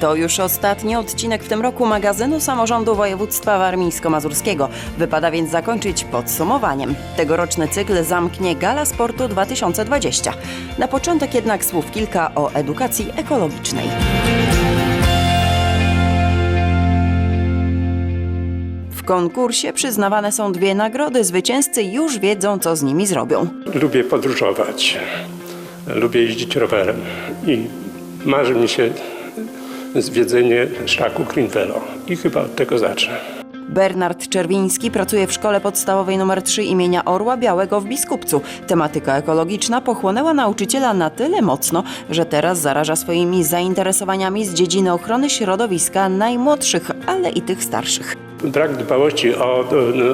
To już ostatni odcinek w tym roku magazynu samorządu województwa warmińsko-mazurskiego. Wypada więc zakończyć podsumowaniem. Tegoroczny cykl zamknie Gala Sportu 2020. Na początek jednak słów kilka o edukacji ekologicznej. W konkursie przyznawane są dwie nagrody. Zwycięzcy już wiedzą, co z nimi zrobią. Lubię podróżować, lubię jeździć rowerem i marzy mi się zwiedzenie szlaku Greenvelo i chyba od tego zacznę. Bernard Czerwiński pracuje w szkole podstawowej nr 3 imienia Orła Białego w Biskupcu. Tematyka ekologiczna pochłonęła nauczyciela na tyle mocno, że teraz zaraża swoimi zainteresowaniami z dziedziny ochrony środowiska najmłodszych, ale i tych starszych. Brak dbałości o,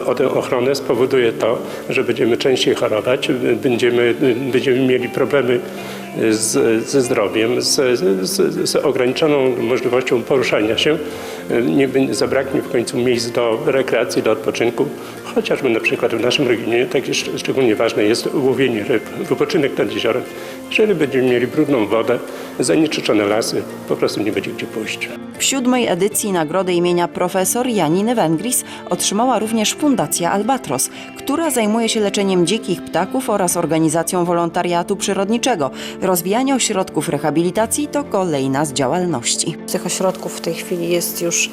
o tę ochronę spowoduje to, że będziemy częściej chorować, będziemy, będziemy mieli problemy z, ze zdrowiem, z, z, z ograniczoną możliwością poruszania się. Nie zabraknie w końcu miejsc do rekreacji, do odpoczynku. Chociażby na przykład w naszym regionie takie szcz- szczególnie ważne jest łowienie ryb, wypoczynek nad jeziorem. Jeżeli będziemy mieli brudną wodę, zanieczyszczone lasy, po prostu nie będzie gdzie pójść. W siódmej edycji nagrody imienia profesor Janiny Wengris otrzymała również Fundacja Albatros, która zajmuje się leczeniem dzikich ptaków oraz organizacją wolontariatu przyrodniczego. Rozwijanie ośrodków rehabilitacji to kolejna z działalności. Tych ośrodków w tej chwili jest już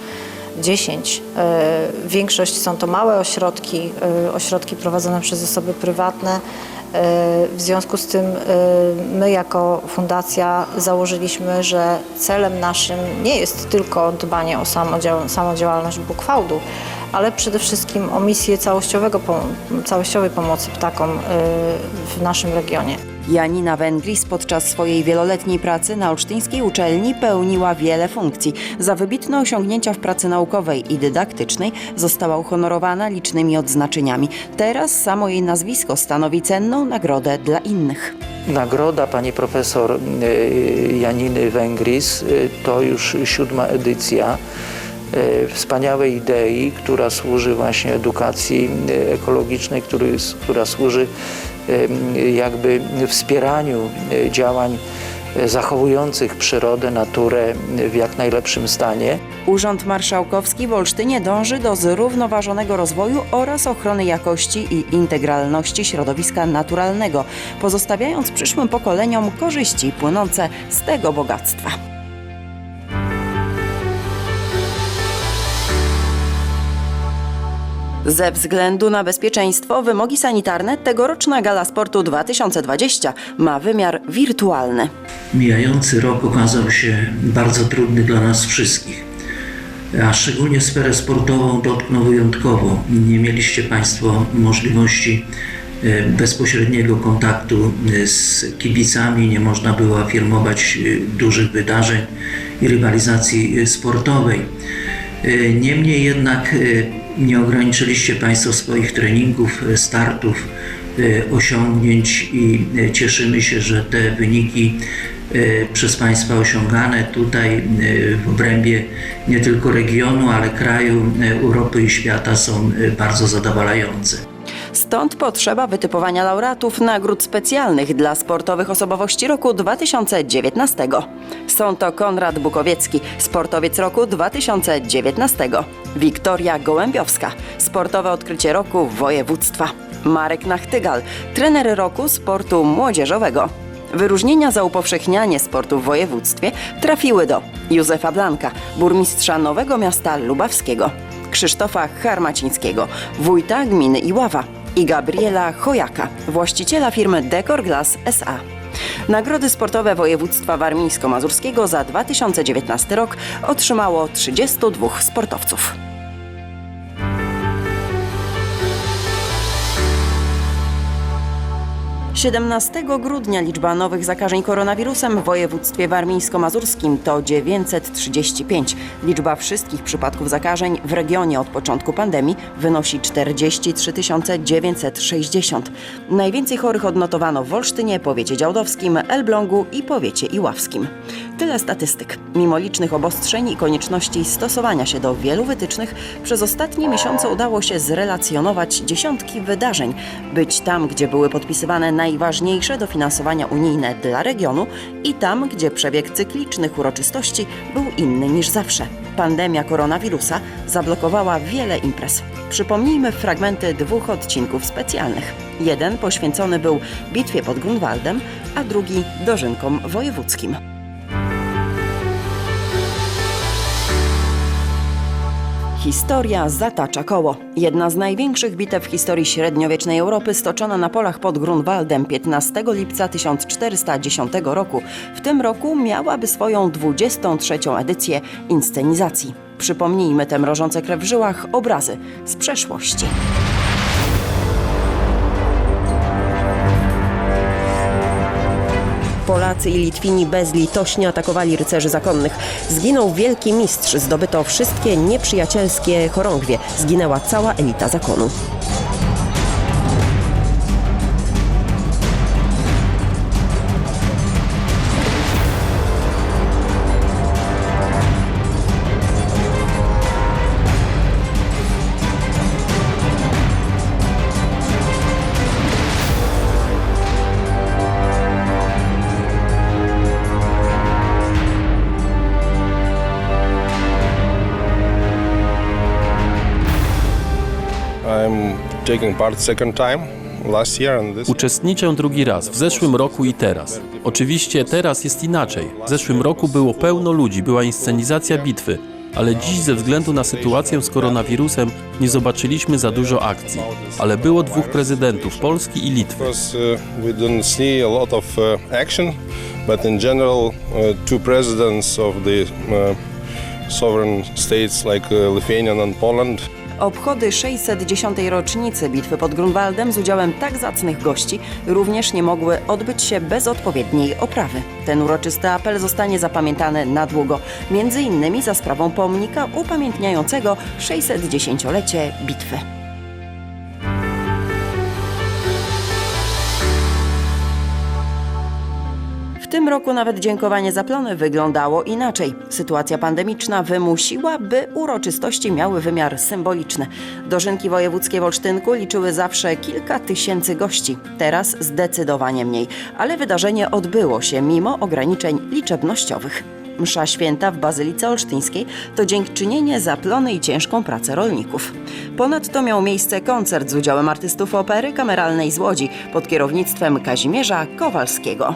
10. E, Większość są to małe ośrodki, e, ośrodki prowadzone przez osoby prywatne. E, W związku z tym e, my jako fundacja założyliśmy, że celem naszym nie jest tylko dbanie o samodział- samodziałalność Bukwałdu, ale przede wszystkim o misję całościowego, całościowej pomocy ptakom e, w naszym regionie. Janina Wengris podczas swojej wieloletniej pracy na olsztyńskiej uczelni pełniła wiele funkcji. Za wybitne osiągnięcia w pracy naukowej i dydaktycznej została uhonorowana licznymi odznaczeniami. Teraz samo jej nazwisko stanowi cenną nagrodę dla innych. Nagroda pani profesor y, Janiny Węgris y, to już siódma edycja wspaniałej idei, która służy właśnie edukacji y, ekologicznej, który, która służy y, jakby wspieraniu y, działań y, zachowujących przyrodę, naturę y, w jak najlepszym stanie. Urząd Marszałkowski w Olsztynie dąży do zrównoważonego rozwoju oraz ochrony jakości i integralności środowiska naturalnego, pozostawiając przyszłym pokoleniom korzyści płynące z tego bogactwa. Ze względu na bezpieczeństwo, wymogi sanitarne, tegoroczna Gala Sportu 2020 ma wymiar wirtualny. Mijający rok okazał się bardzo trudny dla nas wszystkich, a szczególnie sferę sportową dotknął wyjątkowo. Nie mieliście Państwo możliwości e, bezpośredniego kontaktu e, z kibicami, nie można było afirmować e, dużych wydarzeń i rywalizacji sportowej. E, Niemniej jednak e, nie ograniczyliście Państwo swoich treningów, e, startów, osiągnięć i cieszymy się, że te wyniki przez Państwa osiągane tutaj w obrębie nie tylko regionu, ale kraju, Europy i świata są bardzo zadowalające. Stąd potrzeba wytypowania laureatów nagród specjalnych dla sportowych osobowości roku 2019. Są to Konrad Bukowiecki, sportowiec roku 2019, Wiktoria Gołębiowska, sportowe odkrycie roku województwa, Marek Nachtygal, trener roku sportu młodzieżowego. Wyróżnienia za upowszechnianie sportu w województwie trafiły do Józefa Blanka, burmistrza Nowego Miasta Lubawskiego, Krzysztofa Harmacińskiego, wójta gminy Iława i Gabriela Chojaka, właściciela firmy Decor Glass SA. Nagrody sportowe województwa warmińsko-mazurskiego za 2019 rok otrzymało 32 sportowców. 17 grudnia liczba nowych zakażeń koronawirusem w województwie warmińsko-mazurskim to 935. Liczba wszystkich przypadków zakażeń w regionie od początku pandemii wynosi 43 960. Najwięcej chorych odnotowano w Olsztynie, powiecie działdowskim, Elblągu i powiecie iławskim. Tyle statystyk. Mimo licznych obostrzeń i konieczności stosowania się do wielu wytycznych, przez ostatnie miesiące udało się zrelacjonować dziesiątki wydarzeń, być tam, gdzie były podpisywane naj najważniejsze dofinansowania unijne dla regionu i tam, gdzie przebieg cyklicznych uroczystości był inny niż zawsze. Pandemia koronawirusa zablokowała wiele imprez. Przypomnijmy fragmenty dwóch odcinków specjalnych. Jeden poświęcony był bitwie pod Grunwaldem, a drugi dożynkom wojewódzkim. Historia zatacza koło. Jedna z największych bitew w historii średniowiecznej Europy stoczona na polach pod Grunwaldem 15 lipca 1410 roku. W tym roku miałaby swoją 23. edycję inscenizacji. Przypomnijmy te mrożące krew w żyłach obrazy z przeszłości. Polacy i Litwini bezlitośnie atakowali rycerzy zakonnych. Zginął wielki mistrz, zdobyto wszystkie nieprzyjacielskie chorągwie. Zginęła cała elita zakonu. Uczestniczę drugi raz, w zeszłym roku i teraz. Oczywiście teraz jest inaczej. W zeszłym roku było pełno ludzi, była inscenizacja bitwy, ale dziś ze względu na sytuację z koronawirusem nie zobaczyliśmy za dużo akcji. Ale było dwóch prezydentów, Polski i Litwy. uh, uh, action, but in general, uh, two presidents of the sovereign states like Lithuania and Poland Obchody 610. rocznicy bitwy pod Grunwaldem z udziałem tak zacnych gości również nie mogły odbyć się bez odpowiedniej oprawy. Ten uroczysty apel zostanie zapamiętany na długo, między innymi za sprawą pomnika upamiętniającego 610-lecie bitwy. Tym roku nawet dziękowanie za plony wyglądało inaczej. Sytuacja pandemiczna wymusiła, by uroczystości miały wymiar symboliczny. Dożynki wojewódzkie w Olsztynku liczyły zawsze kilka tysięcy gości, teraz zdecydowanie mniej, ale wydarzenie odbyło się mimo ograniczeń liczebnościowych. Msza święta w Bazylice Olsztyńskiej to dziękczynienie za plony i ciężką pracę rolników. Ponadto miał miejsce koncert z udziałem artystów opery kameralnej z Łodzi pod kierownictwem Kazimierza Kowalskiego.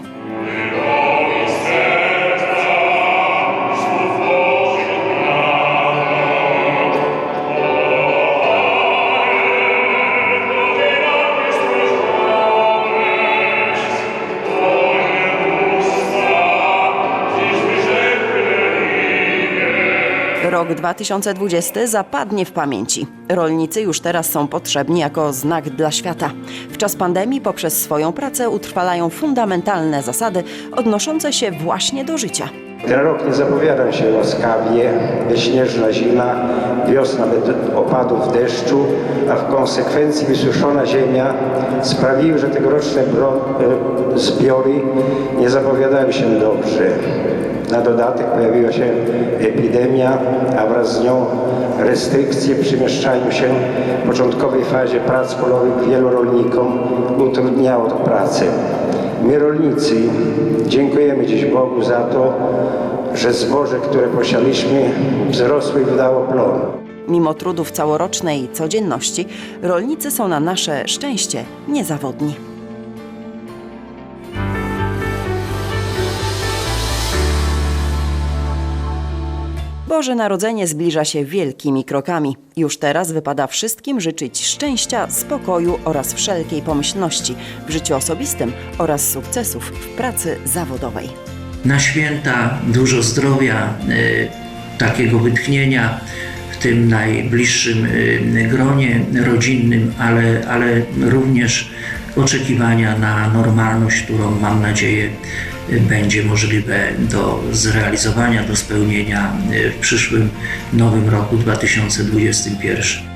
Rok 2020 zapadnie w pamięci. Rolnicy już teraz są potrzebni jako znak dla świata. W czas pandemii poprzez swoją pracę utrwalają fundamentalne zasady odnoszące się właśnie do życia. Ten rok nie zapowiadał się łaskawie, śnieżna zima, wiosna bez opadów deszczu, a w konsekwencji wysuszona ziemia sprawiły, że tegoroczne e, zbiory nie zapowiadały się dobrze. Na dodatek pojawiła się epidemia, a wraz z nią restrykcje w przemieszczaniu się w początkowej fazie prac polowych wielu rolnikom utrudniało tę pracę. My rolnicy dziękujemy dziś Bogu za to, że zboże, które posialiśmy, wzrosło i wydało plon. Mimo trudów całorocznej codzienności, rolnicy są na nasze szczęście niezawodni. Boże Narodzenie zbliża się wielkimi krokami. Już teraz wypada wszystkim życzyć szczęścia, spokoju oraz wszelkiej pomyślności w życiu osobistym oraz sukcesów w pracy zawodowej. Na święta dużo zdrowia, y, takiego wytchnienia w tym najbliższym y, gronie rodzinnym, ale, ale również oczekiwania na normalność, którą mam nadzieję będzie możliwe do zrealizowania, do spełnienia y, w przyszłym nowym roku 2021.